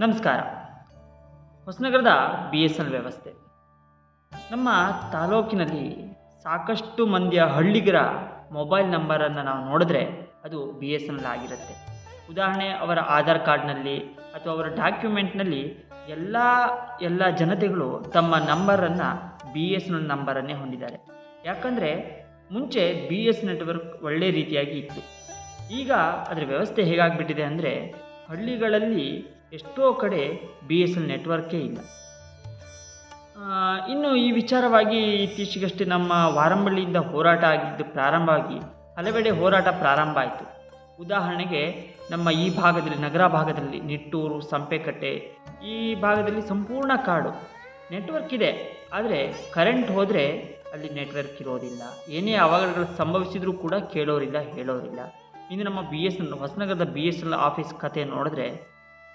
ನಮಸ್ಕಾರ. ಹೊಸನಗರದ B S N ವ್ಯವಸ್ಥೆ. ನಮ್ಮ ತಾಲೂಕಿನಲ್ಲಿ ಸಾಕಷ್ಟು ಮಂದಿಯ ಹಳ್ಳಿಗರ ಮೊಬೈಲ್ ನಂಬರನ್ನು ನಾವು ನೋಡಿದ್ರೆ ಅದು ಬಿ ಎಸ್ ಎನ್ ಆಗಿರುತ್ತೆ. ಉದಾಹರಣೆ, ಅವರ ಆಧಾರ್ ಕಾರ್ಡ್ನಲ್ಲಿ ಅಥವಾ ಅವರ ಡಾಕ್ಯುಮೆಂಟ್ನಲ್ಲಿ ಎಲ್ಲ ಎಲ್ಲ ಜನತೆಗಳು ತಮ್ಮ ನಂಬರನ್ನು ಬಿ ಎಸ್ ಎನ್ ನಂಬರನ್ನೇ ಹೊಂದಿದ್ದಾರೆ. ಯಾಕಂದರೆ ಮುಂಚೆ ಬಿ ಎಸ್ ನೆಟ್ವರ್ಕ್ ಒಳ್ಳೆಯ ರೀತಿಯಾಗಿ ಇತ್ತು. ಈಗ ಅದರ ವ್ಯವಸ್ಥೆ ಹೇಗಾಗ್ಬಿಟ್ಟಿದೆ ಅಂದರೆ ಹಳ್ಳಿಗಳಲ್ಲಿ ಎಷ್ಟೋ ಕಡೆ ಬಿ ಎಸ್ ಎಲ್ ನೆಟ್ವರ್ಕೇ ಇಲ್ಲ. ಇನ್ನು ಈ ವಿಚಾರವಾಗಿ ಇತ್ತೀಚೆಗಷ್ಟೇ ನಮ್ಮ ವಾರಂಬಳ್ಳಿಯಿಂದ ಹೋರಾಟ ಆಗಿದ್ದು ಪ್ರಾರಂಭ ಆಗಿ ಹಲವೆಡೆ ಹೋರಾಟ ಪ್ರಾರಂಭ ಆಯಿತು. ಉದಾಹರಣೆಗೆ ನಮ್ಮ ಈ ಭಾಗದಲ್ಲಿ, ನಗರ ಭಾಗದಲ್ಲಿ ನಿಟ್ಟೂರು, ಸಂಪೆಕಟ್ಟೆ ಈ ಭಾಗದಲ್ಲಿ ಸಂಪೂರ್ಣ ಕಾಡು. ನೆಟ್ವರ್ಕ್ ಇದೆ, ಆದರೆ ಕರೆಂಟ್ ಹೋದರೆ ಅಲ್ಲಿ ನೆಟ್ವರ್ಕ್ ಇರೋದಿಲ್ಲ. ಏನೇ ಅವಘಡಗಳು ಸಂಭವಿಸಿದರೂ ಕೂಡ ಕೇಳೋರಿಲ್ಲ, ಹೇಳೋರಿಲ್ಲ. ಇನ್ನು ನಮ್ಮ ಬಿ ಎಸ್ ಎನ್ ಹೊಸನಗರದ ಬಿ ಎಸ್ ಎನ್ ಆಫೀಸ್ ಕತೆ ನೋಡಿದ್ರೆ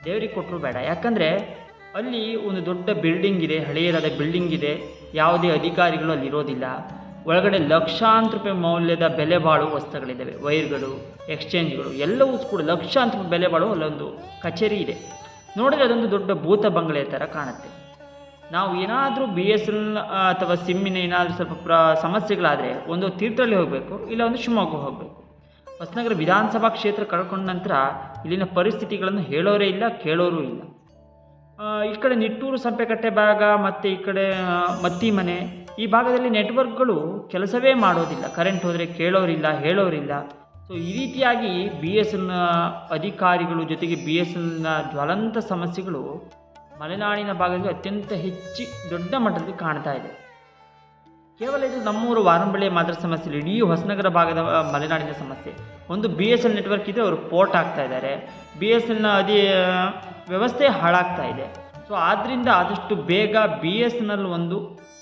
ದೇವರಿಗೆ ಕೊಟ್ಟರು ಬೇಡ. ಯಾಕಂದರೆ ಅಲ್ಲಿ ಒಂದು ದೊಡ್ಡ ಬಿಲ್ಡಿಂಗ್ ಇದೆ, ಹಳೆಯದಾದ ಬಿಲ್ಡಿಂಗ್ ಇದೆ. ಯಾವುದೇ ಅಧಿಕಾರಿಗಳು ಅಲ್ಲಿ ಇರೋದಿಲ್ಲ. ಒಳಗಡೆ ಲಕ್ಷಾಂತರ ರೂಪಾಯಿ ಮೌಲ್ಯದ ಬೆಲೆ ಬಾಳುವ ವಸ್ತುಗಳಿದ್ದಾವೆ. ವೈರ್ಗಳು, ಎಕ್ಸ್ಚೇಂಜ್ಗಳು, ಎಲ್ಲವೂ ಕೂಡ ಲಕ್ಷಾಂತರ ರೂಪಾಯಿ ಬೆಲೆ ಬಾಳುವ ಅಲ್ಲೊಂದು ಕಚೇರಿ ಇದೆ. ನೋಡಿದ್ರೆ ಅದೊಂದು ದೊಡ್ಡ ಭೂತ ಬಂಗಲೆ ಥರ ಕಾಣುತ್ತೆ. ನಾವು ಏನಾದರೂ ಬಿ ಎಸ್ ಎಲ್ ಅಥವಾ ಸಿಮ್ಮಿನ ಏನಾದರೂ ಸ್ವಲ್ಪ ಪ್ರ, ಸಮಸ್ಯೆಗಳಾದರೆ ಒಂದು ತೀರ್ಥಹಳ್ಳಿ ಹೋಗಬೇಕು, ಇಲ್ಲ ಒಂದು ಶಿವಮೊಗ್ಗ ಹೋಗಬೇಕು. ಹೊಸನಗರ ವಿಧಾನಸಭಾ ಕ್ಷೇತ್ರ ಕಳ್ಕೊಂಡ ನಂತರ ಇಲ್ಲಿನ ಪರಿಸ್ಥಿತಿಗಳನ್ನು ಹೇಳೋರೇ ಇಲ್ಲ, ಕೇಳೋರೂ ಇಲ್ಲ. ಈ ಕಡೆ ನಿಟ್ಟೂರು ಸಂಪೆಕಟ್ಟೆ ಭಾಗ ಮತ್ತು ಈ ಕಡೆ ಮತ್ತಿ ಮನೆ ಈ ಭಾಗದಲ್ಲಿ ನೆಟ್ವರ್ಕ್ಗಳು ಕೆಲಸವೇ ಮಾಡೋದಿಲ್ಲ. ಕರೆಂಟ್ ಹೋದರೆ ಕೇಳೋರಿಲ್ಲ, ಹೇಳೋರಿಲ್ಲ. ಸೊ ಈ ರೀತಿಯಾಗಿ ಬಿ ಎಸ್ ಎಲ್ನ ಅಧಿಕಾರಿಗಳು ಜೊತೆಗೆ ಬಿ ಎಸ್ ಎಲ್ನ ಜ್ವಲಂತ ಸಮಸ್ಯೆಗಳು ಮಲೆನಾಡಿನ ಭಾಗದಲ್ಲಿ ಅತ್ಯಂತ ಹೆಚ್ಚು ದೊಡ್ಡ ಮಟ್ಟದಲ್ಲಿ ಕಾಣ್ತಾ ಇದೆ. ಕೇವಲ ಇದು ನಮ್ಮೂರು ವಾರಂಬಳ್ಳಿಯ ಮಾತ್ರ ಸಮಸ್ಯೆ ಇಲ್ಲ ಇಡೀ ಹೊಸನಗರ ಭಾಗದ ಮಲೆನಾಡಿನ ಸಮಸ್ಯೆ. ಒಂದು ಬಿ ಎಸ್ ಎಲ್ ನೆಟ್ವರ್ಕ್ ಇದ್ದರೆ ಅವರು ಪೋರ್ಟ್ ಆಗ್ತಾ ಇದ್ದಾರೆ ಬಿ ಎಸ್ ಎಲ್ನ ಅದೇ ವ್ಯವಸ್ಥೆ ಹಾಳಾಗ್ತಾ ಇದೆ. ಸೊ ಆದ್ದರಿಂದ ಆದಷ್ಟು ಬೇಗ ಬಿ ಎಸ್ ಎನ್ ಒಂದು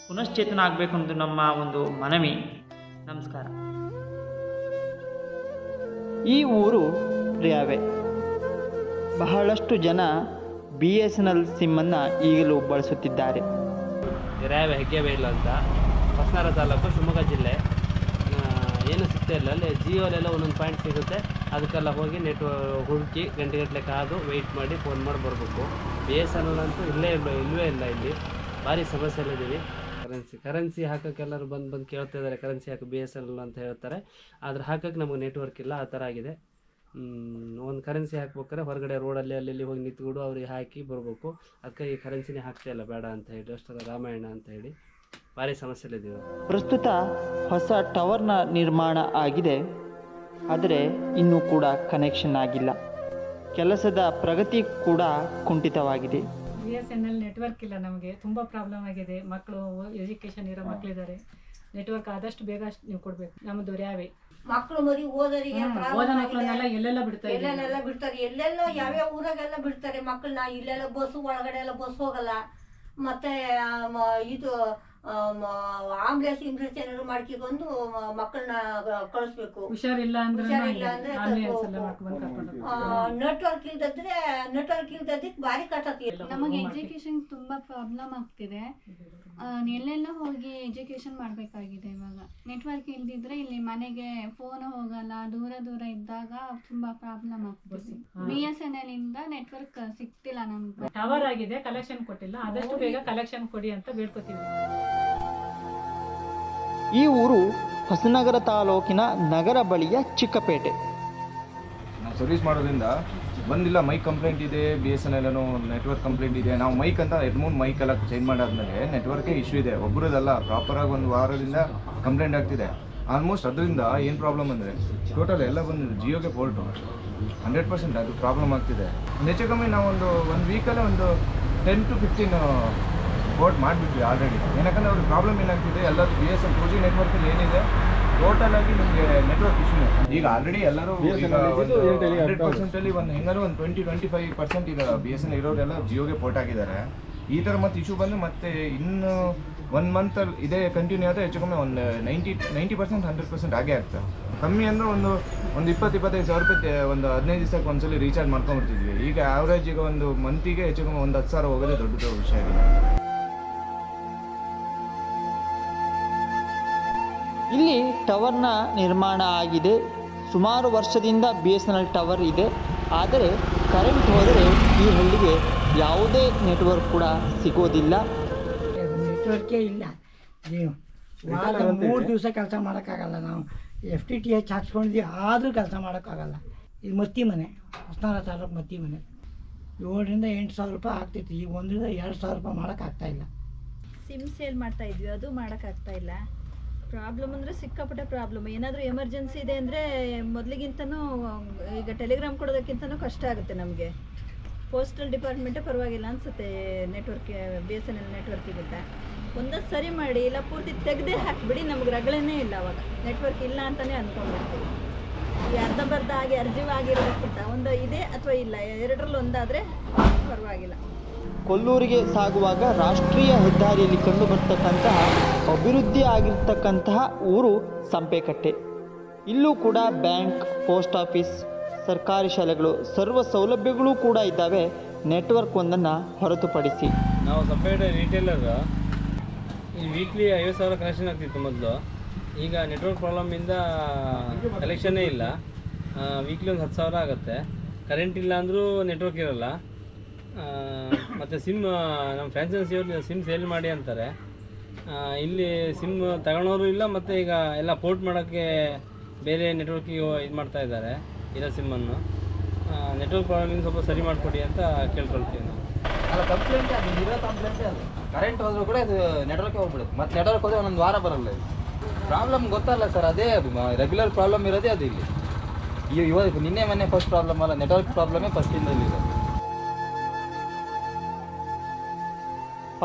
ಪುನಶ್ಚೇತನ ಆಗಬೇಕು ಅನ್ನೋದು ನಮ್ಮ ಒಂದು ಮನವಿ. ನಮಸ್ಕಾರ. ಈ ಊರು ಪ್ರಿಯವೇ. ಬಹಳಷ್ಟು ಜನ ಬಿ ಎಸ್ ಎನ್ ಎಲ್ ಸಿಮ್ಮನ್ನು ಈಗಲೂ ಬಳಸುತ್ತಿದ್ದಾರೆ. ಹೆಗ್ಗೆಬೈಲು ಅಂತ. ಹೊಸನಗರ ತಾಲೂಕು, ಶಿವಮೊಗ್ಗ ಜಿಲ್ಲೆ. ಏನು ಸಿಗ್ತಾ ಇಲ್ಲ. ಅಲ್ಲಿ ಜಿಯೋಲೆಲ್ಲ ಒಂದೊಂದು ಪಾಯಿಂಟ್ ಸಿಗುತ್ತೆ. ಅದಕ್ಕೆಲ್ಲ ಹೋಗಿ ನೆಟ್ ಹುಡುಕಿ ಗಂಟೆ ಗಟ್ಟಲೆ ಕಾದು ವೆಯ್ಟ್ ಮಾಡಿ ಫೋನ್ ಮಾಡಿ ಬರಬೇಕು. ಬಿ ಎಸ್ ಎನ್ ಎಲ್ ಅಂತೂ ಇಲ್ಲೇ ಇಲ್ಲ ಇಲ್ಲವೇ ಇಲ್ಲ ಇಲ್ಲಿ. ಭಾರಿ ಸಮಸ್ಯೆಯಲ್ಲಿದ್ದೀವಿ. ಕರೆನ್ಸಿ ಕರೆನ್ಸಿ ಹಾಕೋಕ್ಕೆ ಎಲ್ಲರೂ ಬಂದು ಬಂದು ಕೇಳ್ತಾ ಇದ್ದಾರೆ. ಕರೆನ್ಸಿ ಹಾಕಿ ಬಿ ಎಸ್ ಎನ್ ಎಲ್ ಅಂತ ಹೇಳ್ತಾರೆ. ಆದರೆ ಹಾಕೋಕ್ಕೆ ನಮಗೆ ನೆಟ್ವರ್ಕ್ ಇಲ್ಲ, ಆ ಥರ ಆಗಿದೆ. ಒಂದು ಕರೆನ್ಸಿ ಹಾಕ್ಬೇಕಾದ್ರೆ ಹೊರಗಡೆ ರೋಡಲ್ಲಿ ಅಲ್ಲಿ ಹೋಗಿ ನಿಂತ್ಕೊಂಡು ಅವ್ರಿಗೆ ಹಾಕಿ ಬರಬೇಕು. ಅದಕ್ಕೆ ಈ ಕರೆನ್ಸಿನೇ ಹಾಕ್ತಾ ಇಲ್ಲ, ಬೇಡ ಅಂತ ಹೇಳಿ, ಅಷ್ಟರ ರಾಮಾಯಣ ಅಂತ ಹೇಳಿ. ಭಾರಿ ಸಮಸ್ಯೆ ಪ್ರಸ್ತುತ ಹೊಸ ಟವರ್ನ ನಿರ್ಮಾಣ ಆಗಿದೆ. ಆದರೆ ಇನ್ನೂ ಕೂಡ ಕನೆಕ್ಷನ್ ಆಗಿಲ್ಲ. ಕೆಲಸದ ಪ್ರಗತಿ ಕೂಡ ಕುಂಠಿತವಾಗಿದೆ. B S N L network ಇಲ್ಲ ನಮಗೆ. ತುಂಬ ಪ್ರಾಬ್ಲಮ್ ಆಗಿದೆ. ಮಕ್ಕಳು ಎಜುಕೇಶನ್ ಇರೋ ಮಕ್ಕಳಿದ್ದಾರೆ ನೆಟ್ವರ್ಕ್ ಆದಷ್ಟು ಬೇಗ ಅಷ್ಟ್ ನೀವು ಕೊಡಬೇಕು. ನಮ್ಮದು ರ್ಯಾವೆ ಮಕ್ಕಳು ಮರಿ ಓದೋರಿಗೆ ಓದೋ ಮಕ್ಕಳನ್ನೆಲ್ಲ ಎಲ್ಲೆಲ್ಲ ಬಿಡ್ತಾ ಇದ್ದಾರೆ. ಎಲ್ಲೆಲ್ಲ ಬಿಡ್ತಾರೆ. ಎಲ್ಲೆಲ್ಲೋ ಯಾವ್ಯಾವ ಊರಾಗೆಲ್ಲ ಬಿಡ್ತಾರೆ ಮಕ್ಕಳನ್ನ ಇಲ್ಲೆಲ್ಲ ಬಸ್ ಒಳಗಡೆ ಎಲ್ಲ ಬಸ್ ಹೋಗಲ್ಲ. ಮತ್ತೆ ಆ, ಮ- ಇದು ಆಂಬ್ಲೆನ್ಸ್ ಇಂಬ್ಲೆನ್ಸ್ ಏನಾದ್ರು ಮಾಡ್ಕೊಂಡು ಮಕ್ಕಳನ್ನ ಕಳಿಸ್ಬೇಕು ಹುಷಾರಿಲ್ಲ ಅಂದ್ರೆ. ನೆಟ್ವರ್ಕ್ ಇಲ್ದಿದ್ರೆ ನೆಟ್ವರ್ಕ್ ಬಾರಿ ಭಾರಿ ಕಟ್ಟತಿ ನಮಗೆ ಎಜುಕೇಶನ್ ತುಂಬಾ ಪ್ರಾಬ್ಲಮ್ ಆಗ್ತಿದೆ. ಎಲ್ಲೆಲ್ಲ ಹೋಗಿ ಎಜುಕೇಶನ್ ಮಾಡಬೇಕಾಗಿದೆ ಇವಾಗ. ನೆಟ್ವರ್ಕ್ ಇಲ್ದಿದ್ರೆ ಇಲ್ಲಿ ಮನೆಗೆ ಫೋನ್ ಹೋಗಲ್ಲ ದೂರ ದೂರ ಇದ್ದಾಗ ತುಂಬಾ ಪ್ರಾಬ್ಲಮ್ ಆಗ್ತಿದೆ. ಬಿ ಎಸ್ ಎನ್ ಎಲ್ ಇಂದ ನೆಟ್ವರ್ಕ್ ಸಿಗ್ತಿಲ್ಲ ನಮ್ಗೆ. ಟವರ್ ಆಗಿದೆ ಕಲೆಕ್ಷನ್ ಕೊಟ್ಟಿಲ್ಲ. ಆದಷ್ಟು ಬೇಗ ಕಲೆಕ್ಷನ್ ಕೊಡಿ ಅಂತ ಬೇಡ್ಕೋತೀವಿ. ಈ ಊರು ಹೊಸನಗರ ತಾಲೂಕಿನ ನಗರ ಬಳಿಯ ಚಿಕ್ಕಪೇಟೆ. ನಾವು ಸರ್ವಿಸ್ ಮಾಡೋದ್ರಿಂದ ಬಂದಿಲ್ಲ ಮೈಕ್ ಕಂಪ್ಲೇಂಟ್ ಇದೆ B S N L network complaint ಇದೆ. ನಾವು ಮೈಕ್ ಅಂತ ಎರಡು, ಮೂರು ಮೈಕ್ ಎಲ್ಲ ಚೇಂಜ್ ಮಾಡಾದ್ಮೇಲೆ ನೆಟ್ವರ್ಕೇ ಇಶ್ಯೂ ಇದೆ. ಒಬ್ಬರದಲ್ಲ ಪ್ರಾಪರಾಗಿ ಒಂದು ವಾರದಿಂದ ಕಂಪ್ಲೇಂಟ್ ಆಗ್ತಿದೆ. ಆಲ್ಮೋಸ್ಟ್ ಅದರಿಂದ ಏನು ಪ್ರಾಬ್ಲಮ್ ಅಂದರೆ ಟೋಟಲ್ ಎಲ್ಲ ಬಂದು ಜಿಯೋಗೆ ಪೋರ್ಟು ಹಂಡ್ರೆಡ್ ಪರ್ಸೆಂಟ್ ಅದು ಪ್ರಾಬ್ಲಮ್ ಆಗ್ತಿದೆ. ಹೆಚ್ಚು ಕಮ್ಮಿ ನಾವೊಂದು ಒಂದು ವೀಕಲ್ಲೇ ಒಂದು ಟೆನ್ ಟು ಫಿಫ್ಟೀನ್ ಪೋರ್ಟ್ ಮಾಡಿಬಿಟ್ವಿ ಆಲ್ರೆಡಿ ಏನಕ್ಕಂದ್ರೆ ಅವ್ರಿಗೆ ಪ್ರಾಬ್ಲಮ್ ಏನಾಗ್ತಿದೆ ಎಲ್ಲರೂ B S L two G ನೆಟ್ವರ್ಕಲ್ಲಿ ಏನಿದೆ ಟೋಟಲ್ ಆಗಿ ನಿಮಗೆ ನೆಟ್ವರ್ಕ್ ಇಶ್ಯೂ ಈಗ ಆಲ್ರೆಡಿ ಎಲ್ಲರೂ ಹಂಡ್ರೆಡ್ ಪರ್ಸೆಂಟಲ್ಲಿ ಒಂದು ಹೆಂಗಾರು ಒಂದು ಟ್ವೆಂಟಿ ಟ್ವೆಂಟಿ ಫೈವ್ ಪರ್ಸೆಂಟ್ ಈಗ ಬಿ ಎಸ್ ಎನ್ ಇರೋರೆಲ್ಲ ಜಿಯೋಗೆ ಪೋರ್ಟ್ ಆಗಿದ್ದಾರೆ ಈ ಥರ ಮತ್ತೆ ಇಶ್ಯೂ ಬಂದರೆ ಮತ್ತೆ ಇನ್ನು ಒನ್ ಮಂತ್ ಇದೇ ಕಂಟಿನ್ಯೂ ಆದರೆ ಹೆಚ್ಚು ಕಮ್ಮಿ ಒಂದು ninety ninety percent hundred percent ಆಗೇ ಆಗ್ತದೆ. ಕಮ್ಮಿ ಅಂದರೆ ಒಂದು ಒಂದು ಇಪ್ಪತ್ತು ಇಪ್ಪತ್ತೈದು ಸಾವಿರ ರೂಪಾಯಿ ಒಂದು ಹದಿನೈದು ದಿವಸಕ್ಕೆ ಒಂದ್ಸಲಿ ರೀಚಾರ್ಜ್ ಮಾಡ್ಕೊಂಡ್ಬಿಡ್ತಿದ್ವಿ. ಈಗ ಆವ್ರೇಜ್ ಈಗ ಒಂದು ಮಂತಿಗೆ ಹೆಚ್ಚು ಕಮ್ಮಿ ಒಂದು ಹತ್ತು ಸಾವಿರ ಹೋಗೋದೇ ದೊಡ್ಡ ವಿಷಯ ಆಗಿದೆ ಇಲ್ಲಿ ಟವರ್ನ ನಿರ್ಮಾಣ ಆಗಿದೆ. ಸುಮಾರು ವರ್ಷದಿಂದ B S N L tower ಇದೆ. ಆದರೆ ಕರೆಂಟ್ ಹೋದರೆ ಈ ಹಳ್ಳಿಗೆ ಯಾವುದೇ ನೆಟ್ವರ್ಕ್ ಕೂಡ ಸಿಗೋದಿಲ್ಲ. ನೆಟ್ವರ್ಕೇ ಇಲ್ಲ. ನೀವು ಮೂರು ದಿವಸ ಕೆಲಸ ಮಾಡೋಕ್ಕಾಗಲ್ಲ ನಾವು. ಎಫ್ ಟಿ ಟಿ ಎಚ್ ಹಾಕ್ಸ್ಕೊಂಡಿದ್ವಿ ಆದರೂ ಕೆಲಸ ಮಾಡೋಕ್ಕಾಗಲ್ಲ. ಇದು ಮತ್ತಿ ಮನೆ ಹೊಸನಗರ ತಾಲೂಕು ಮತ್ತಿ ಮನೆ. ಏಳರಿಂದ ಎಂಟು ಸಾವಿರ ರೂಪಾಯಿ ಆಗ್ತಿತ್ತು. ಈಗ ಒಂದರಿಂದ ಎರಡು ಸಾವಿರ ರೂಪಾಯಿ ಮಾಡೋಕ್ಕಾಗ್ತಾಯಿಲ್ಲ ಸಿಮ್ ಸೇಲ್ ಮಾಡ್ತಾ ಇದ್ವಿ ಅದು ಮಾಡೋಕ್ಕಾಗ್ತಾ ಇಲ್ಲ. ಪ್ರಾಬ್ಲಮ್ ಅಂದರೆ ಸಿಕ್ಕಾಪಟ್ಟೆ ಪ್ರಾಬ್ಲಮ್. ಏನಾದರೂ ಎಮರ್ಜೆನ್ಸಿ ಇದೆ ಅಂದರೆ ಮೊದಲಿಗಿಂತನೂ, ಈಗ ಟೆಲಿಗ್ರಾಮ್ ಕೊಡೋದಕ್ಕಿಂತನೂ ಕಷ್ಟ ಆಗುತ್ತೆ ನಮಗೆ. ಪೋಸ್ಟಲ್ ಡಿಪಾರ್ಟ್ಮೆಂಟೇ ಪರವಾಗಿಲ್ಲ ಅನಿಸುತ್ತೆ network B S N L ನೆಟ್ವರ್ಕಿಗಿಂತ ಒಂದೊಂದು ಸರಿ ಮಾಡಿ, ಇಲ್ಲ ಪೂರ್ತಿ ತೆಗೆದೇ ಹಾಕಿಬಿಡಿ, ನಮ್ಗೆ ರಗಳೇ ಇಲ್ಲ ಅವಾಗ. ನೆಟ್ವರ್ಕ್ ಇಲ್ಲ ಅಂತಲೇ ಅಂದ್ಕೊಂಡಿರ್ತೀವಿ ಈ ಅರ್ಧಂಬರ್ಧ ಆಗಿ ಅರ್ಜಿವ್ ಆಗಿರೋದಕ್ಕಿಂತ ಒಂದು ಇದೆ ಅಥವಾ ಇಲ್ಲ ಎರಡರಲ್ಲಿ ಒಂದಾದರೆ ಪರವಾಗಿಲ್ಲ. ಕೊಲ್ಲೂರಿಗೆ ಸಾಗುವಾಗ ರಾಷ್ಟ್ರೀಯ ಹೆದ್ದಾರಿಯಲ್ಲಿ ಕಂಡುಬರ್ತಕ್ಕಂತಹ ಅಭಿವೃದ್ಧಿ ಆಗಿರ್ತಕ್ಕಂತಹ ಊರು ಸಂಪೆಕಟ್ಟೆ. ಇಲ್ಲೂ ಕೂಡ ಬ್ಯಾಂಕ್, ಪೋಸ್ಟ್ ಆಫೀಸ್, ಸರ್ಕಾರಿ ಶಾಲೆಗಳು ಸರ್ವ ಸೌಲಭ್ಯಗಳು ಕೂಡ ಇದ್ದಾವೆ. ನೆಟ್ವರ್ಕ್ ಒಂದನ್ನು ಹೊರತುಪಡಿಸಿ. ನಾವು ಸಪ್ರೇಟ್ ರೀಟೇಲರ್ ಈ ವೀಕ್ಲಿ ಐವತ್ತು ಸಾವಿರ ಕನೆಕ್ಷನ್ ಆಗ್ತಿತ್ತು ಮೊದಲು. ಈಗ ನೆಟ್ವರ್ಕ್ ಪ್ರಾಬ್ಲಮಿಂದ ಕಲೆಕ್ಷನ್ನೇ ಇಲ್ಲ. ವೀಕ್ಲಿ ಒಂದು ಹತ್ತು ಸಾವಿರ ಆಗುತ್ತೆ. ಕರೆಂಟ್ ಇಲ್ಲ ಅಂದರೂ ನೆಟ್ವರ್ಕ್ ಇರಲ್ಲ. ಮತ್ತು ಸಿಮ್ ನಮ್ಮ ಫ್ರಾಂಚೈಸಿಯವ್ರು ಸಿಮ್ ಸೇಲ್ ಮಾಡಿ ಅಂತಾರೆ. ಇಲ್ಲಿ ಸಿಮ್ ತಗೊಳೋರು ಇಲ್ಲ, ಮತ್ತು ಈಗ ಎಲ್ಲ ಪೋರ್ಟ್ ಮಾಡೋಕ್ಕೆ ಬೇರೆ ನೆಟ್ವರ್ಕಿಗೆ ಇದು ಮಾಡ್ತಾ ಇದ್ದಾರೆ, ಇರೋ ಸಿಮ್ಮನ್ನು ನೆಟ್ವರ್ಕ್ ಪ್ರಾಬ್ಲಮ್ ಸ್ವಲ್ಪ ಸರಿ ಮಾಡಿಕೊಡಿ ಅಂತ ಕೇಳ್ಕೊಳ್ತೀವಿ ನಾವು ಅಲ್ಲ ಕಂಪ್ಲೇಂಟ್ ಅದು ಇರೋ ಕಂಪ್ಲೇಂಟ್ ಅದು ಕರೆಂಟ್ ಹೋದರೂ ಕೂಡ ಇದು ನೆಟ್ವರ್ಕೇ ಹೋಗ್ಬಿಡುತ್ತೆ. ಮತ್ತು ನೆಟ್ವರ್ಕ್ ಹೋದರೆ ಒಂದೊಂದು ವಾರ ಬರಲ್ಲ ಇದು. ಪ್ರಾಬ್ಲಮ್ ಗೊತ್ತಲ್ಲ ಸರ್ ಅದೇ ಅದು. ರೆಗ್ಯುಲರ್ ಪ್ರಾಬ್ಲಮ್ ಇರೋದೇ ಅದು ಇಲ್ಲಿ. ಇವ- ಇವಾಗ ನಿನ್ನೆ, ಮೊನ್ನೆ ಫಸ್ಟ್ ಪ್ರಾಬ್ಲಮ್ ಅಲ್ಲ ನೆಟ್ವರ್ಕ್ ಪ್ರಾಬ್ಲಮೇ ಫಸ್ಟ್ ಇಂದಲ್ಲಿ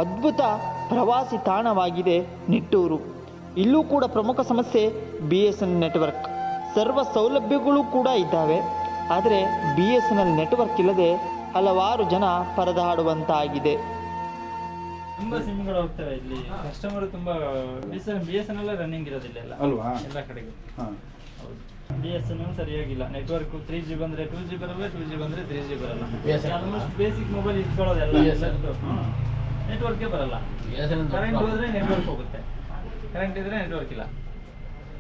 ಅದ್ಭುತ ಪ್ರವಾಸಿ ತಾಣವಾಗಿದೆ ನಿಟ್ಟೂರು. ಇಲ್ಲೂ ಕೂಡ ಪ್ರಮುಖ ಸಮಸ್ಯೆ ಬಿ ಎಸ್ ಎನ್ ನೆಟ್ವರ್ಕ್. ಸರ್ವ ಸೌಲಭ್ಯಗಳು ಕೂಡ ಇದ್ದಾವೆ. ಆದರೆ B S N L network ಇಲ್ಲದೆ ಹಲವಾರು ಜನ ಪರದಾಡುವಂತಾಗಿದೆ. ತುಂಬಾ ಸಿಮ್ಗಳು ಹೋಗ್ತವೆ ಇಲ್ಲಿ. ಕಸ್ಟಮರ್ ತುಂಬಾ B S B S N ಎಲ್ಲ ರನ್ನಿಂಗ್ ಇರೋದಿಲ್ಲ ಎಲ್ಲ. ಅಲ್ವಾ? ಎಲ್ಲ ಕಡೆಗೂ. ಹೌದು. ಬಿ ಎಸ್ ಎನ್ ಸರಿಯಾಗಿಲ್ಲ. ನೆಟ್ವರ್ಕ್ ತ್ರೀ ಜಿ ಬಂದ್ರೆ ಟೂ ಜಿ ಬರಲ್ಲ ಟೂ ಜಿ ಬಂದ್ರೆ ತ್ರೀ ಜಿ ಬರಲ್ಲ. ಆಲ್ಮೋಸ್ಟ್ ಬೇಸಿಕ್ ಮೊಬೈಲ್ ಇಟ್ಕೊಳ್ಳೋದೆಲ್ಲ ನೆಟ್ವರ್ಕೇ ಬರಲ್ಲ. ಕರೆಂಟ್ ಹೋದ್ರೆ ನೆಟ್ವರ್ಕ್ ಹೋಗುತ್ತೆ. ಕರೆಂಟ್ ಇದ್ರೆ ನೆಟ್ವರ್ಕ್ ಇಲ್ಲ.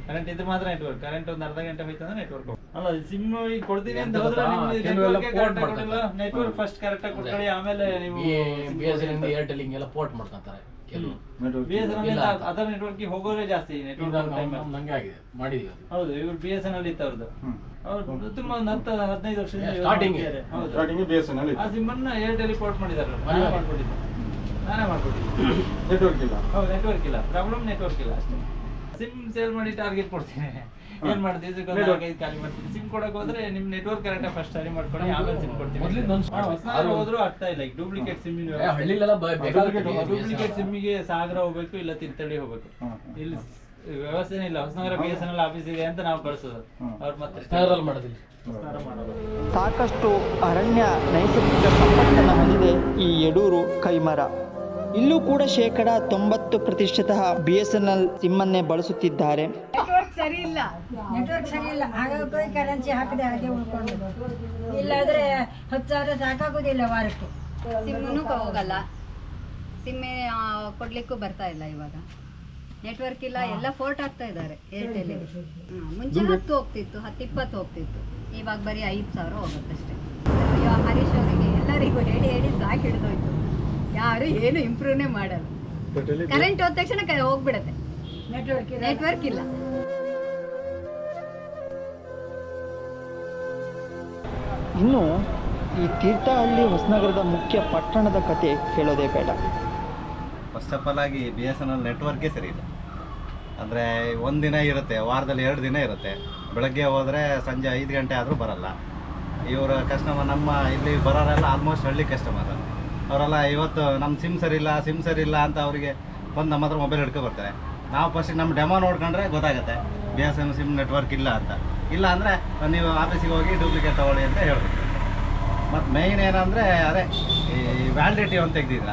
ಕರೆಂಟ್ ಇದ್ರೆ ಮಾತ್ರ ನೆಟ್ವರ್ಕ್ ಕರೆಂಟ್ ಒಂದು ಅರ್ಧ ಗಂಟೆ ಹೋಯ್ತು ಅಂದ್ರೆ ನೆಟ್ವರ್ಕ್ ಅಲ್ಲ ಸಿಮ್ ಈಗ ಕೊಡ್ತೀನಿ ಅಂತ ಹೋದ್ರೆ ನೆಟ್ವರ್ಕ್ ಫಸ್ಟ್ ಕರೆಕ್ಟ್ ಆಗಿ ಕೊಟ್ಕೊಳ್ಳಿ ಆಮೇಲೆ ನೀವು ಬಿ ಎಸ್ ಏರ್ಟೆಲ್ ಹಿಂಗೆಲ್ಲ ಪೋರ್ಟ್ ಮಾಡ್ಕೊಂತಾರೆ B S N other network ಹೋಗೋದೇ ಜಾಸ್ತಿ ನೆಟ್ವರ್ಕ್ ಟೈಮ್ ನಂಗೆ ಆಗಿದೆ. ಮಾಡಿದೀವಿ ಹೌದು ಇವ್ರು ಬಿ ಎಸ್ ಎನ್ ಅಲ್ಲಿ ಇತ್ತವ್ರದ್ದು. ಅವ್ರು ತುಂಬಾ ಒಂದು ಹತ್ತು ಹದಿನೈದು ವರ್ಷದಿಂದ ಹೌದು. Starting B S N L ಆ ಸಿಮ್ ಅನ್ನ ಏರ್ಟೆಲ್ ಪೋರ್ಟ್ ಮಾಡಿದ್ದಾರೆ ಮಾಡ್ಕೊಟ್ಟಿದ್ದೆ. ನಾನೇ ಮಾಡ್ಕೊಡ್ತೀನಿ. ನೆಟ್ವರ್ಕ್ ಇಲ್ಲ. ಹೌದು ನೆಟ್ವರ್ಕ್ ಇಲ್ಲ. ಪ್ರಾಬ್ಲಮ್ ನೆಟ್ವರ್ಕ್ ಇಲ್ಲ ಅಷ್ಟೇ. ಸಿಮ್ ಸೇಲ್ ಮಾಡಿ ಟಾರ್ಗೆಟ್ ಕೊಡ್ತೀನಿ. ಏನ್ ಮಾಡ್ತೀವಿ ಖಾಲಿ ಮಾಡ್ತೀನಿ. ಸಿಮ್ ಕೊಡಕ್ ಹೋದ್ರೆ ನಿಮ್ ನೆಟ್ವರ್ಕ್ ಕರೆಕ್ಟ್ ಫಸ್ಟ್ ಸರಿ ಮಾಡ್ಕೊಂಡು ಆಮೇಲೆ ಸಿಮ್ ಕೊಡ್ತೀನಿ. ಹೋದ್ರು ಆಗ್ತಾ ಇಲ್ಲ. ಈಗ ಡೂಪ್ಲಿಕೇಟ್ ಸಿಮ್ ಡೂಪ್ಲಿಕೇಟ್ ಸಿಮ್ಮಿಗೆ ಸಾಗರ ಹೋಗ್ಬೇಕು ಇಲ್ಲ ತಿರ್ತಳಿ ಹೋಗ್ಬೇಕು. ಇಲ್ಲಿ ವ್ಯವಸ್ಥೆನೇ ಇಲ್ಲ. Hosanagara B S N L office ಇದೆ ಅಂತ ನಾವು ಕಳ್ಸೋದು. ಅವ್ರು ಮತ್ತೆ ಮಾಡೋದಿಲ್ಲ. ಸಾಕಷ್ಟು ಅರಣ್ಯ ನೈಸರ್ಗಿಕ ಸಂಪತ್ತನ್ನು ಹೊಂದಿದೆ ಈ ಯಡೂರು ಕೈಮರ. ಇಲ್ಲೂ ಕೂಡ ಶೇಕಡ ತೊಂಬತ್ತು ಪ್ರತಿಶತ ಬಿ ಎಸ್ ಎನ್ ಎಲ್ ಸಿಮ್ಮನ್ನೇ ಬಳಸುತ್ತಿದ್ದಾರೆ. ನೆಟ್ವರ್ಕ್ ಸರಿ ಇಲ್ಲ. ನೆಟ್ವರ್ಕ್ ಸರಿ ಇಲ್ಲ. ಹಾಗಾಗಿ ಕರೆನ್ಸಿ ಹಾಕದೆ ಹಾಗೆ ಉಳ್ಕೊಂಡು ಇಲ್ಲಾದ್ರೆ ಹತ್ತು ಸಾವಿರ ಸಾಕಾಗೋದಿಲ್ಲ ವಾರಕ್ಕೆ. ಸಿಮ್ಮನ್ನು ಹೋಗಲ್ಲ. ಸಿಮ್ಮೆ ಕೊಡ್ಲಿಕ್ಕೂ ಬರ್ತಾ ಇಲ್ಲ ಇವಾಗ. ನೆಟ್ವರ್ಕ್ ಇಲ್ಲ ಎಲ್ಲ ಫೋರ್ಟ್ ಆಗ್ತಾ ಇದ್ದಾರೆ ಏರ್ಟೆಲ್ ಮುಂಚೆ ಹತ್ತು ಹೋಗ್ತಿತ್ತು ಹತ್ತು ಇಪ್ಪತ್ತು ಹೋಗ್ತಿತ್ತು. ಇವಾಗ ಬರೀ ಐದು ಸಾವಿರ ಹೋಗುತ್ತೆ ಅಷ್ಟೇ. ಹರೀಶ್ ಅವರಿಗೆ ಎಲ್ಲರಿಗೂ ಹೇಳಿ ಹೇಳಿ ಸಾಕು ಹಿಡಿದೋಯ್ತು. ಯಾರು ಏನು ಇಂಪ್ರೂವ್ನೇ ಮಾಡಲ್ಲ. ಕರೆಂಟ್ ಹೋದ ತಕ್ಷಣ ಕ- ಹೋಗ್ಬಿಡತ್ತೆ. ನೆಟ್ವರ್ಕ್ ನೆಟ್ವರ್ಕ್ ಇಲ್ಲ. ಇನ್ನು ಈ ತೀರ್ಥಹಳ್ಳಿ ಹೊಸನಗರದ ಮುಖ್ಯ ಪಟ್ಟಣದ ಕತೆ ಕೇಳೋದೇ ಬೇಡ. ಫಸ್ಟ್ ಆಫ್ ಆಲ್ ಆಗಿ ಬಿ ಎಸ್ ಎನ್ ಎಲ್ ನೆಟ್ವರ್ಕೇ ಸರಿ ಇಲ್ಲ. ಅಂದರೆ ಒಂದಿನ ಇರುತ್ತೆ ವಾರದಲ್ಲಿ ಎರಡು ದಿನ ಇರುತ್ತೆ. ಬೆಳಗ್ಗೆ ಹೋದರೆ ಸಂಜೆ ಐದು ಗಂಟೆ ಆದರೂ ಬರಲ್ಲ. ಇವರ ಕಸ್ಟಮರ್ ನಮ್ಮ ಇಲ್ಲಿ ಬರೋರೆಲ್ಲ ಆಲ್ಮೋಸ್ಟ್ ಹಳ್ಳಿ ಕಸ್ಟಮರ್ ಅವರೆಲ್ಲ ಇವತ್ತು ನಮ್ಮ ಸಿಮ್ ಸರಿ ಇಲ್ಲ ಸಿಮ್ ಸರಿ ಇಲ್ಲ ಅಂತ ಅವರಿಗೆ ಬಂದು ನಮ್ಮ ಹತ್ರ ಮೊಬೈಲ್ ಹಿಡ್ಕೊ ಬರ್ತಾರೆ. ನಾವು ಫಸ್ಟಿಗೆ ನಮ್ಮ ಡೆಮೋ ನೋಡ್ಕೊಂಡ್ರೆ ಗೊತ್ತಾಗುತ್ತೆ. B S M SIM network ಇಲ್ಲ ಅಂತ. ಇಲ್ಲ ಅಂದರೆ ನೀವು ಆಫೀಸಿಗೆ ಹೋಗಿ ಡೂಪ್ಲಿಕೇಟ್ ತೊಗೊಳ್ಳಿ ಅಂತ ಹೇಳ್ಬೇಕು ಮತ್ತು ಮೇಯ್ನ್ ಏನಂದರೆ ಅದೇ ಈ ವ್ಯಾಲಿಡಿಟಿ ಅಂತ ತೆಗ್ದಿದ್ರ.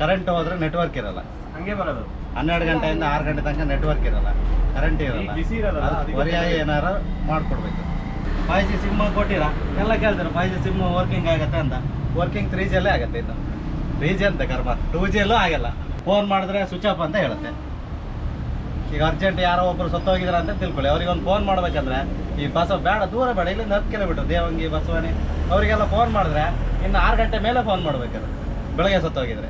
ಕರೆಂಟ್ ಹೋದ್ರೆ ನೆಟ್ವರ್ಕ್ ಇರಲ್ಲ. ಹಂಗೆ ಬರೋದು. ಹನ್ನೆರಡು ಗಂಟೆಯಿಂದ ಆರು ಗಂಟೆ ತನಕ ನೆಟ್ವರ್ಕ್ ಇರಲ್ಲ. ಕರೆಂಟ್ ಇರಲ್ಲ. ಬಿಸಿ ಇರಲ್ಲ, ಅದಕ್ಕೆ ಪರ್ಯಾಯ ಏನಾರು ಮಾಡಿಕೊಡ್ಬೇಕು. ಫೈ ಜಿ ಸಿಮ್ ಕೊಟ್ಟಿರ? ಎಲ್ಲ ಕೇಳ್ತಾರೆ ಫೈ ಜಿ ಸಿಮ್ ವರ್ಕಿಂಗ್ ಆಗುತ್ತೆ ಅಂತ. ವರ್ಕಿಂಗ್ ತ್ರೀ ಜಿಯಲ್ಲೇ ಆಗುತ್ತೆ ಇದು. ತ್ರೀ ಜಿ ಅಂತ ಕರ್ಮ. ಟೂ ಜಿಯಲ್ಲೂ ಆಗಲ್ಲ. ಫೋನ್ ಮಾಡಿದ್ರೆ ಸ್ವಿಚ್ ಆಫ್ ಅಂತ ಹೇಳುತ್ತೆ. ಈಗ ಅರ್ಜೆಂಟ್ ಯಾರೋ ಒಬ್ಬರು ಸತ್ತೋಗಿದಾರೆ ಅಂತ ತಿಳ್ಕೊಳ್ಳಿ. ಅವ್ರಿಗೆ ಫೋನ್ ಮಾಡ್ಬೇಕಂದ್ರೆ ಈ ಬಸ್ ಬೇಡ, ದೂರ ಬೇಡ, ಇಲ್ಲಿಂದ ಹತ್ತು ಕಿಲೋಮೀಟರ್ ದೇವಂಗಿ ಬಸವಾನಿ ಅವರಿಗೆಲ್ಲ ಫೋನ್ ಮಾಡಿದ್ರೆ ಇನ್ನು ಆರು ಗಂಟೆ ಮೇಲೆ ಫೋನ್ ಮಾಡ್ಬೇಕಾದ್ರೆ ಬೆಳಗ್ಗೆ ಸತ್ತೋಗಿದ್ರೆ.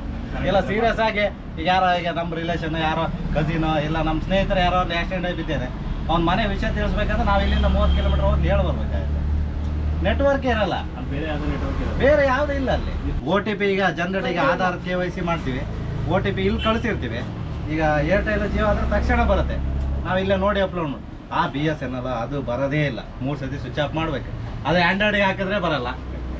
ಎಲ್ಲ ಸೀರಿಯಸ್ ಆಗಿ ಈಗ ಯಾರೋ, ಈಗ ನಮ್ಮ ರಿಲೇಷನ್ ಯಾರೋ ಕಸಿನೋ ಇಲ್ಲ ನಮ್ಮ ಸ್ನೇಹಿತರು ಯಾರೋ ಒಂದು ಆಕ್ಸಿಡೆಂಟ್ ಆಗಿ ಬಿದ್ದಿದೆ. ಅವ್ನ ಮನೆ ವಿಷಯ ತಿಳಿಸ್ಬೇಕಂದ್ರೆ ನಾವು ಇಲ್ಲಿಂದ ಮೂವತ್ತು ಕಿಲೋಮೀಟರ್ ಹೋಗಿ ಹೇಳಿ ಬರ್ಬೇಕಾಗುತ್ತೆ. ನೆಟ್ವರ್ಕ್ ಇರಲ್ಲ. ಬೇರೆ ಯಾವ್ದು ನೆಟ್ವರ್ಕ್ ಇದೆ ಬೇರೆ ಯಾವುದೂ ಇಲ್ಲ ಅಲ್ಲಿ. ಓ ಟಿ ಪಿ ಈಗ ಜನರಿಗೆ ಆಧಾರ್ ಕೆ ವೈ ಸಿ ಮಾಡ್ತೀವಿ. ಓ ಟಿ ಪಿ ಇಲ್ಲಿ ಕಳಿಸಿರ್ತೀವಿ. ಈಗ ಏರ್ಟೆಲ್ ಜಿಯೋ ಆದ್ರೆ ತಕ್ಷಣ ಬರುತ್ತೆ. ನಾವು ಇಲ್ಲೇ ನೋಡಿ ಅಪ್ಲೋಡ್ ಆ ಬಿ ಎಸ್ ಎನ್ ಅಲ್ಲ ಅದು ಬರೋದೇ ಇಲ್ಲ. ಮೂರು ಸತಿ ಸ್ವಿಚ್ ಆಫ್ ಮಾಡಬೇಕು. ಅದು ಆ್ಯಂಡ್ರಾಯ್ಡಿಗೆ ಹಾಕಿದ್ರೆ ಬರಲ್ಲ.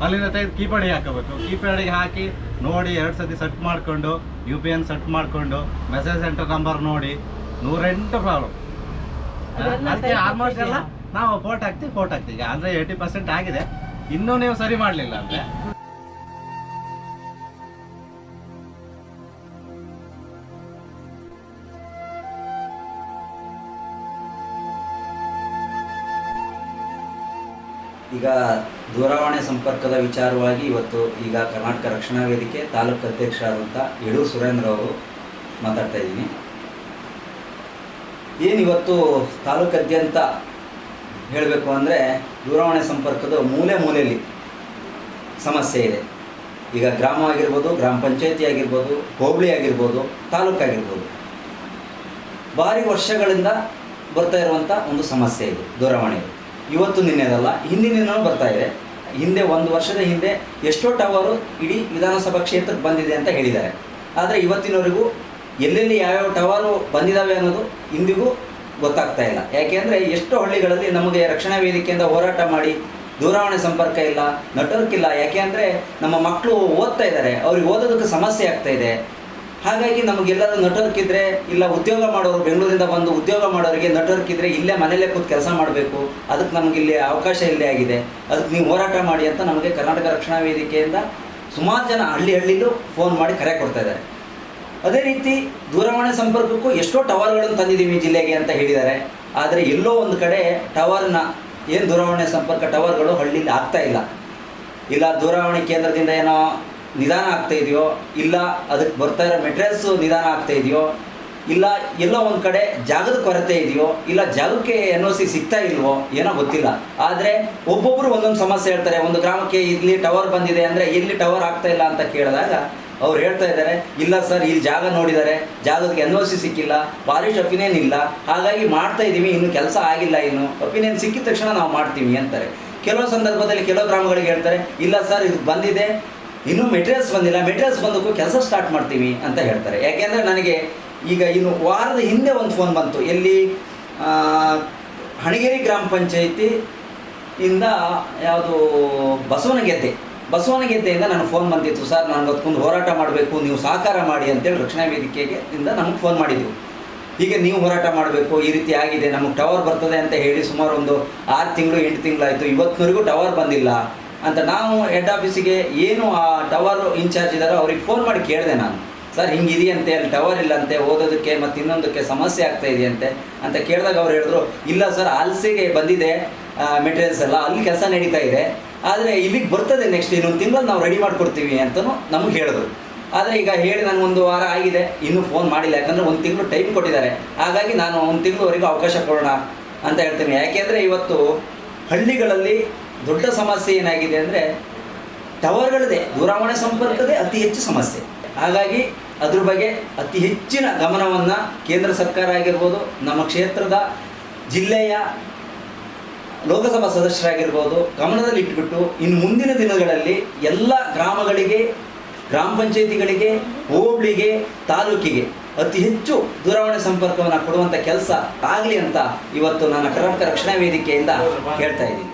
ಅಲ್ಲಿಂದ ತೆಗೆದು ಕೀಪ್ಯಾಡ್ಗೆ ಹಾಕಬೇಕು. ಕೀಪ್ಯಾಡಿಗೆ ಹಾಕಿ ನೋಡಿ ಎರಡು ಸತಿ ಸೆಟ್ ಮಾಡಿಕೊಂಡು ಯು ಪಿ ಎನ್ ಸೆಟ್ ಮಾಡಿಕೊಂಡು ಮೆಸೇಜ್ ಸೆಂಟರ್ ನಂಬರ್ ನೋಡಿ. ನೂರೆಂಟು ಪ್ರಾಬ್ಲಮ್ ಅದಕ್ಕೆ ಆಲ್ಮೋಸ್ಟ್ ಎಲ್ಲ? ನಾವು ಫೋಟೋ ಹಾಕ್ತೀವಿ ಫೋಟೋ ಹಾಕ್ತೀವಿ. ಅಂದರೆ ಏಯ್ಟಿ ಪರ್ಸೆಂಟ್ ಆಗಿದೆ. ಇನ್ನೂ ನೀವು ಸರಿ ಮಾಡಲಿಲ್ಲ ಅಂದ್ರೆ? ಈಗ ದೂರವಾಣಿ ಸಂಪರ್ಕದ ವಿಚಾರವಾಗಿ ಇವತ್ತು ಈಗ ಕರ್ನಾಟಕ ರಕ್ಷಣಾ ವೇದಿಕೆ ತಾಲೂಕು ಅಧ್ಯಕ್ಷರಾದಂಥ ಯಡೂರು ಸುರೇಂದ್ರ ಅವರು ಮಾತಾಡ್ತಾ ಇದ್ದೀನಿ. ಏನಿವತ್ತು ತಾಲೂಕಾದ್ಯಂತ ಹೇಳಬೇಕು ಅಂದರೆ ದೂರವಾಣಿ ಸಂಪರ್ಕದ ಮೂಲೆ ಮೂಲೆಯಲ್ಲಿ ಸಮಸ್ಯೆ ಇದೆ. ಈಗ ಗ್ರಾಮ ಆಗಿರ್ಬೋದು ಗ್ರಾಮ ಪಂಚಾಯತಿ ಆಗಿರ್ಬೋದು ಹೋಬಳಿ ಆಗಿರ್ಬೋದು. ತಾಲೂಕಾಗಿರ್ಬೋದು ಭಾರಿ ವರ್ಷಗಳಿಂದ ಬರ್ತಾ ಇರುವಂಥ ಒಂದು ಸಮಸ್ಯೆ ಇದು ದೂರವಾಣಿ. ಇವತ್ತು ನಿನ್ನೆದಲ್ಲ ಹಿಂದಿನಿಂದನೂ ಬರ್ತಾ ಇದೆ. ಹಿಂದೆ ಒಂದು ವರ್ಷದ ಹಿಂದೆ ಎಷ್ಟೋ ಟವರು ಇಡೀ ವಿಧಾನಸಭಾ ಕ್ಷೇತ್ರಕ್ಕೆ ಬಂದಿದೆ ಅಂತ ಹೇಳಿದ್ದಾರೆ. ಆದರೆ ಇವತ್ತಿನವರೆಗೂ ಎಲ್ಲೆಲ್ಲಿ ಯಾವ್ಯಾವ ಟವರು ಬಂದಿದ್ದಾವೆ ಅನ್ನೋದು ಇಂದಿಗೂ ಗೊತ್ತಾಗ್ತಾ ಇಲ್ಲ. ಯಾಕೆಂದರೆ ಎಷ್ಟೋ ಹಳ್ಳಿಗಳಲ್ಲಿ ನಮಗೆ ರಕ್ಷಣಾ ವೇದಿಕೆಯಿಂದ ಹೋರಾಟ ಮಾಡಿ ದೂರವಾಣಿ ಸಂಪರ್ಕ ಇಲ್ಲ ನೆಟ್ವರ್ಕ್ ಇಲ್ಲ. ಯಾಕೆ ಅಂದರೆ ನಮ್ಮ ಮಕ್ಕಳು ಓದ್ತಾ ಇದ್ದಾರೆ, ಅವ್ರಿಗೆ ಓದೋದಕ್ಕೆ ಸಮಸ್ಯೆ ಆಗ್ತಾ ಇದೆ. ಹಾಗಾಗಿ ನಮಗೆಲ್ಲರೂ ನೆಟ್ವರ್ಕ್ ಇದ್ದರೆ ಇಲ್ಲ ಉದ್ಯೋಗ ಮಾಡೋರು ಬೆಂಗಳೂರಿಂದ ಬಂದು ಉದ್ಯೋಗ ಮಾಡೋರಿಗೆ ನೆಟ್ವರ್ಕ್ ಇದ್ದರೆ ಇಲ್ಲೇ ಮನೆಯಲ್ಲೇ ಕೂತು ಕೆಲಸ ಮಾಡಬೇಕು. ಅದಕ್ಕೆ ನಮಗೆ ಇಲ್ಲಿ ಅವಕಾಶ ಇಲ್ಲೇ ಆಗಿದೆ. ಅದಕ್ಕೆ ನೀವು ಹೋರಾಟ ಮಾಡಿ ಅಂತ ನಮಗೆ ಕರ್ನಾಟಕ ರಕ್ಷಣಾ ವೇದಿಕೆಯಿಂದ ಸುಮಾರು ಜನ ಹಳ್ಳಿ ಹಳ್ಳಿಲೂ ಫೋನ್ ಮಾಡಿ ಕರೆ ಕೊಡ್ತಾ ಇದ್ದಾರೆ. ಅದೇ ರೀತಿ ದೂರವಾಣಿ ಸಂಪರ್ಕಕ್ಕೂ ಎಷ್ಟೋ ಟವರ್ಗಳನ್ನು ತಂದಿದ್ದೀವಿ ಜಿಲ್ಲೆಗೆ ಅಂತ ಹೇಳಿದ್ದಾರೆ. ಆದರೆ ಎಲ್ಲೋ ಒಂದು ಕಡೆ ಟವರ್ನ ಏನು ದೂರವಾಣಿ ಸಂಪರ್ಕ ಟವರ್ಗಳು ಹಳ್ಳಿಲಿ ಆಗ್ತಾ ಇಲ್ಲ. ಇಲ್ಲ ದೂರವಾಣಿ ಕೇಂದ್ರದಿಂದ ಏನೋ ನಿಧಾನ ಆಗ್ತಾ ಇದೆಯೋ, ಇಲ್ಲ ಅದಕ್ಕೆ ಬರ್ತಾ ಇರೋ ಮೆಟೀರಿಯಲ್ಸು ನಿಧಾನ ಆಗ್ತಾ ಇದೆಯೋ ಇಲ್ಲ, ಎಲ್ಲೋ ಒಂದು ಕಡೆ ಜಾಗದ ಕೊರತೆ ಇದೆಯೋ, ಇಲ್ಲ ಜಾಗಕ್ಕೆ ಎನ್ ಒ ಸಿ ಸಿಗ್ತಾ ಇಲ್ವೋ, ಏನೋ ಗೊತ್ತಿಲ್ಲ. ಆದರೆ ಒಬ್ಬೊಬ್ಬರು ಒಂದೊಂದು ಸಮಸ್ಯೆ ಹೇಳ್ತಾರೆ, ಒಂದು ಗ್ರಾಮಕ್ಕೆ ಇಲ್ಲಿ ಟವರ್ ಬಂದಿದೆ ಅಂದರೆ ಎಲ್ಲಿ ಟವರ್ ಆಗ್ತಾ ಇಲ್ಲ ಅಂತ ಕೇಳಿದಾಗ ಅವ್ರು ಹೇಳ್ತಾ ಇದ್ದಾರೆ, ಇಲ್ಲ ಸರ್ ಇಲ್ಲಿ ಜಾಗ ನೋಡಿದ್ದಾರೆ, ಜಾಗಕ್ಕೆ ಎನ್ ಒ ಸಿ ಸಿಕ್ಕಿಲ್ಲ ಬಾರಿಶ್ ಒಪಿನಿಯನ್ ಇಲ್ಲ, ಹಾಗಾಗಿ ಮಾಡ್ತಾ ಇದ್ದೀವಿ, ಇನ್ನು ಕೆಲಸ ಆಗಿಲ್ಲ ಇನ್ನು ಒಪಿನಿಯನ್ ಸಿಕ್ಕಿದ ತಕ್ಷಣ ನಾವು ಮಾಡ್ತೀವಿ ಅಂತಾರೆ. ಕೆಲವು ಸಂದರ್ಭದಲ್ಲಿ ಕೆಲವು ಗ್ರಾಮಗಳಿಗೆ ಹೇಳ್ತಾರೆ, ಇಲ್ಲ ಸರ್ ಇದು ಬಂದಿದೆ, ಇನ್ನೂ ಮೆಟೀರಿಯಲ್ಸ್ ಬಂದಿಲ್ಲ ಮೆಟೀರಿಯಲ್ಸ್ ಬಂದಕ್ಕೂ ಕೆಲಸ ಸ್ಟಾರ್ಟ್ ಮಾಡ್ತೀವಿ ಅಂತ ಹೇಳ್ತಾರೆ. ಯಾಕೆಂದರೆ ನನಗೆ ಈಗ ಇನ್ನು ವಾರದ ಹಿಂದೆ ಒಂದು ಫೋನ್ ಬಂತು. ಎಲ್ಲಿ? ಹಣಗೇರಿ ಗ್ರಾಮ ಪಂಚಾಯಿತಿ ಇಂದ ಯಾವುದು ಬಸವನಗೆದ್ದೆ. ಬಸವನಗೆದ್ದೆಯಿಂದ ನನಗೆ ಫೋನ್ ಬಂದಿತ್ತು. ಸರ್, ನಾನು ಅದಕ್ಕೊಂದು ಹೋರಾಟ ಮಾಡಬೇಕು. ನೀವು ಸಹಕಾರ ಮಾಡಿ ಅಂತೇಳಿ ರಕ್ಷಣಾ ವೇದಿಕೆಗೆ ಇಂದ ನಮಗೆ ಫೋನ್ ಮಾಡಿದ್ರು. ಹೀಗೆ ನೀವು ಹೋರಾಟ ಮಾಡಬೇಕು. ಈ ರೀತಿ ಆಗಿದೆ. ನಮಗೆ ಟವರ್ ಬರ್ತದೆ ಅಂತ ಹೇಳಿ ಸುಮಾರು ಒಂದು ಆರು ತಿಂಗಳು, ಎಂಟು ತಿಂಗಳಾಯಿತು. ಇವತ್ತಿನವರೆಗೂ ಟವರ್ ಬಂದಿಲ್ಲ ಅಂತ ನಾವು ಹೆಡ್ ಆಫೀಸಿಗೆ ಏನು ಆ ಟವರ್ ಇನ್ಚಾರ್ಜ್ ಇದ್ದಾರೋ ಅವ್ರಿಗೆ ಫೋನ್ ಮಾಡಿ ಕೇಳಿದೆ ನಾನು. ಸರ್, ಹಿಂಗಿದೆಯಂತೆ, ಅಲ್ಲಿ ಟವರ್ ಇಲ್ಲಂತೆ, ಓದೋದಕ್ಕೆ ಮತ್ತು ಇನ್ನೊಂದಕ್ಕೆ ಸಮಸ್ಯೆ ಆಗ್ತಾ ಇದೆಯಂತೆ ಅಂತ ಕೇಳಿದಾಗ ಅವ್ರು ಹೇಳಿದ್ರು, ಇಲ್ಲ ಸರ್, ಆಲ್ಸಿಗೆ ಬಂದಿದೆ ಮೆಟೀರಿಯಲ್ಸ್ ಎಲ್ಲ, ಅಲ್ಲಿ ಕೆಲಸ ನಡೀತಾ ಇದೆ, ಆದರೆ ಇಲ್ಲಿಗೆ ಬರ್ತದೆ ನೆಕ್ಸ್ಟ್ ಇನ್ನೊಂದು ತಿಂಗಳಲ್ಲಿ ನಾವು ರೆಡಿ ಮಾಡಿಕೊಡ್ತೀವಿ ಅಂತಲೂ ನಮಗೆ ಹೇಳಿದ್ರು. ಆದರೆ ಈಗ ಹೇಳಿ ನನಗೊಂದು ವಾರ ಆಗಿದೆ, ಇನ್ನೂ ಫೋನ್ ಮಾಡಿಲ್ಲ, ಯಾಕಂದರೆ ಒಂದು ತಿಂಗಳು ಟೈಮ್ ಕೊಟ್ಟಿದ್ದಾರೆ. ಹಾಗಾಗಿ ನಾನು ಒಂದು ತಿಂಗಳವರೆಗೂ ಅವಕಾಶ ಕೊಡೋಣ ಅಂತ ಹೇಳ್ತೀನಿ. ಯಾಕೆಂದರೆ ಇವತ್ತು ಹಳ್ಳಿಗಳಲ್ಲಿ ದೊಡ್ಡ ಸಮಸ್ಯೆ ಏನಾಗಿದೆ ಅಂದರೆ ಟವರ್ಗಳದೇ ದೂರವಾಣಿ ಸಂಪರ್ಕದೇ ಅತಿ ಹೆಚ್ಚು ಸಮಸ್ಯೆ. ಹಾಗಾಗಿ ಅದ್ರ ಬಗ್ಗೆ ಅತಿ ಹೆಚ್ಚಿನ ಗಮನವನ್ನು ಕೇಂದ್ರ ಸರ್ಕಾರ ಆಗಿರ್ಬೋದು ನಮ್ಮ ಕ್ಷೇತ್ರದ ಜಿಲ್ಲೆಯ ಲೋಕಸಭಾ ಸದಸ್ಯರಾಗಿರ್ಬೋದು ಗಮನದಲ್ಲಿ ಇಟ್ಬಿಟ್ಟು ಇನ್ನು ಮುಂದಿನ ದಿನಗಳಲ್ಲಿ ಎಲ್ಲ ಗ್ರಾಮಗಳಿಗೆ ಗ್ರಾಮ ಪಂಚಾಯಿತಿಗಳಿಗೆ ಹೋಬಳಿಗೆ ತಾಲೂಕಿಗೆ ಅತಿ ಹೆಚ್ಚು ದೂರವಾಣಿ ಸಂಪರ್ಕವನ್ನು ಕೊಡುವಂಥ ಕೆಲಸ ಆಗಲಿ ಅಂತ ಇವತ್ತು ನಾನು ಕರ್ನಾಟಕ ರಕ್ಷಣಾ ವೇದಿಕೆಯಿಂದ ಹೇಳ್ತಾ ಇದ್ದೀನಿ.